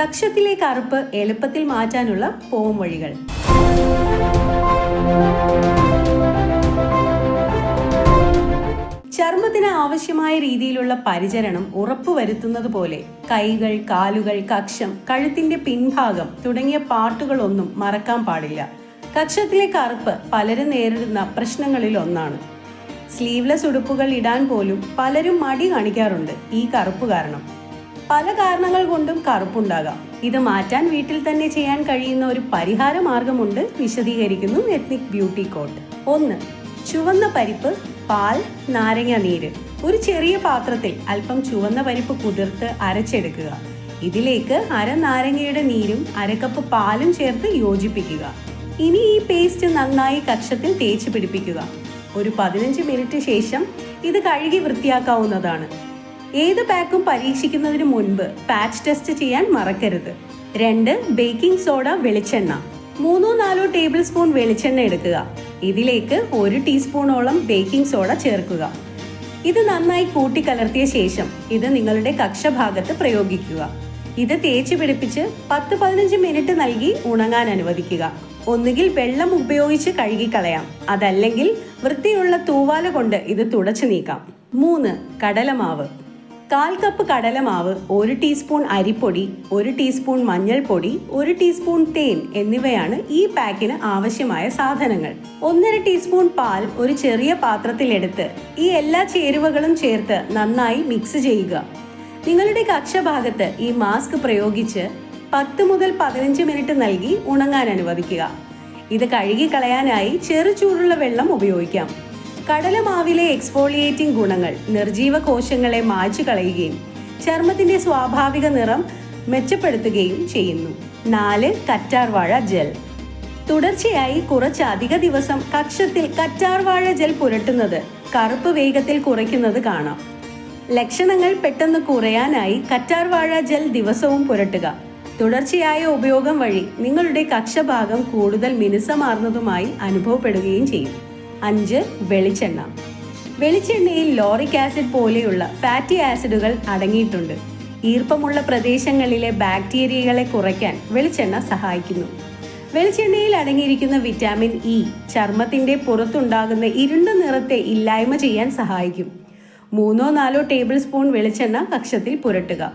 കക്ഷത്തിലെ കറുപ്പ് എളുപ്പത്തിൽ മാറ്റാനുള്ള പോം വഴികൾ. ചർമ്മത്തിന് ആവശ്യമായ രീതിയിലുള്ള പരിചരണം ഉറപ്പുവരുത്തുന്നത് പോലെ കൈകൾ കാലുകൾ കക്ഷം കഴുത്തിന്റെ പിൻഭാഗം തുടങ്ങിയ പാർട്ടുകളൊന്നും മറക്കാൻ പാടില്ല. കക്ഷത്തിലെ കറുപ്പ് പലരും നേരിടുന്ന പ്രശ്നങ്ങളിൽ ഒന്നാണ്. സ്ലീവ്ലെസ് ഉടുപ്പുകൾ ഇടാൻ പോലും പലരും മടി കാണിക്കാറുണ്ട് ഈ കറുപ്പ് കാരണം. പല കാരണങ്ങൾ കൊണ്ടും കറുപ്പുണ്ടാകാം. ഇത് മാറ്റാൻ വീട്ടിൽ തന്നെ ചെയ്യാൻ കഴിയുന്ന ഒരു പരിഹാര മാർഗമുണ്ട് വിശദീകരിക്കുന്നു എത്നിക് ബ്യൂട്ടി കോട്ട്. ഒന്ന് ചുവന്ന പരിപ്പ് പാൽ നാരങ്ങ നീര്. ഒരു ചെറിയ പാത്രത്തിൽ അല്പം ചുവന്ന പരിപ്പ് കുതിർത്ത് അരച്ചെടുക്കുക. ഇതിലേക്ക് അര നാരങ്ങയുടെ നീരും അരക്കപ്പ് പാലും ചേർത്ത് യോജിപ്പിക്കുക. ഇനി ഈ പേസ്റ്റ് നന്നായി കക്ഷത്തിൽ തേച്ച് പിടിപ്പിക്കുക. ഒരു പതിനഞ്ച് മിനിറ്റ് ശേഷം ഇത് കഴുകി വൃത്തിയാക്കാവുന്നതാണ്. ഏത് പാക്കും പരീക്ഷിക്കുന്നതിന് മുൻപ് പാച്ച് ടെസ്റ്റ് ചെയ്യാൻ മറക്കരുത്. രണ്ട് ബേക്കിംഗ് സോഡ വെളിച്ചെണ്ണ. മൂന്നോ നാലോ ടേബിൾ സ്പൂൺ വെളിച്ചെണ്ണ എടുക്കുക. ഇതിലേക്ക് ഒരു ടീസ്പൂണോളം ബേക്കിംഗ് സോഡ ചേർക്കുക. ഇത് നന്നായി കൂട്ടിക്കലർത്തിയ ശേഷം ഇത് നിങ്ങളുടെ കക്ഷഭാഗത്ത് പ്രയോഗിക്കുക. ഇത് തേച്ച് പിടിപ്പിച്ച് പത്ത് പതിനഞ്ച് മിനിറ്റ് നൽകി ഉണങ്ങാൻ അനുവദിക്കുക. ഒന്നുകിൽ വെള്ളം ഉപയോഗിച്ച് കഴുകിക്കളയാം. അതല്ലെങ്കിൽ വൃത്തിയുള്ള തൂവാല കൊണ്ട് ഇത് തുടച്ചു നീക്കാം. മൂന്ന് കടലമാവ്. കാൽ കപ്പ് കടലമാവ് ഒരു ടീസ്പൂൺ അരിപ്പൊടി ഒരു ടീസ്പൂൺ മഞ്ഞൾപ്പൊടി ഒരു ടീസ്പൂൺ തേൻ എന്നിവയാണ് ഈ പാക്കിന് ആവശ്യമായ സാധനങ്ങൾ. ഒന്നര ടീസ്പൂൺ പാൽ ഒരു ചെറിയ പാത്രത്തിലെടുത്ത് ഈ എല്ലാ ചേരുവകളും ചേർത്ത് നന്നായി മിക്സ് ചെയ്യുക. നിങ്ങളുടെ കക്ഷഭാഗത്ത് ഈ മാസ്ക് പ്രയോഗിച്ച് പത്ത് മുതൽ പതിനഞ്ച് മിനിറ്റ് നൽകി ഉണങ്ങാൻ അനുവദിക്കുക. ഇത് കഴുകി കളയാനായി ചെറു ചൂടുള്ള വെള്ളം ഉപയോഗിക്കാം. കടലമാവിലെ എക്സ്ഫോളിയേറ്റിംഗ് ഗുണങ്ങൾ നിർജീവ കോശങ്ങളെ മായ്ച്ചു കളയുകയും ചർമ്മത്തിന്റെ സ്വാഭാവിക നിറം മെച്ചപ്പെടുത്തുകയും ചെയ്യുന്നു. നാല് കറ്റാർവാഴ ജെൽ. തുടർച്ചയായി കുറച്ച് അധിക ദിവസം കക്ഷത്തിൽ കറ്റാർവാഴ ജെൽ പുരട്ടുന്നത് കറുപ്പ് വേഗത്തിൽ കുറയ്ക്കുന്നത് കാണാം. ലക്ഷണങ്ങൾ പെട്ടെന്ന് കുറയാനായി കറ്റാർവാഴ ജെൽ ദിവസവും പുരട്ടുക. തുടർച്ചയായ ഉപയോഗം വഴി നിങ്ങളുടെ കക്ഷഭാഗം കൂടുതൽ മിനുസമാർന്നതുമായി അനുഭവപ്പെടുകയും ചെയ്യും. അഞ്ച് വെളിച്ചെണ്ണ. വെളിച്ചെണ്ണയിൽ ലോറിക് ആസിഡ് പോലെയുള്ള ഫാറ്റി ആസിഡുകൾ അടങ്ങിയിട്ടുണ്ട്. ഈർപ്പമുള്ള പ്രദേശങ്ങളിലെ ബാക്ടീരിയകളെ കുറയ്ക്കാൻ വെളിച്ചെണ്ണ സഹായിക്കുന്നു. വെളിച്ചെണ്ണയിൽ അടങ്ങിയിരിക്കുന്ന വിറ്റാമിൻ ഇ ചർമ്മത്തിന്റെ പുറത്തുണ്ടാകുന്ന ഇരുണ്ട നിറത്തെ ഇല്ലായ്മ ചെയ്യാൻ സഹായിക്കും. മൂന്നോ നാലോ ടേബിൾ സ്പൂൺ വെളിച്ചെണ്ണ കക്ഷത്തിൽ പുരട്ടുക.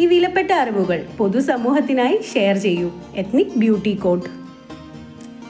ഈ വിലപ്പെട്ട അറിവുകൾ പൊതുസമൂഹത്തിനായി ഷെയർ ചെയ്യൂ. Ethnic beauty code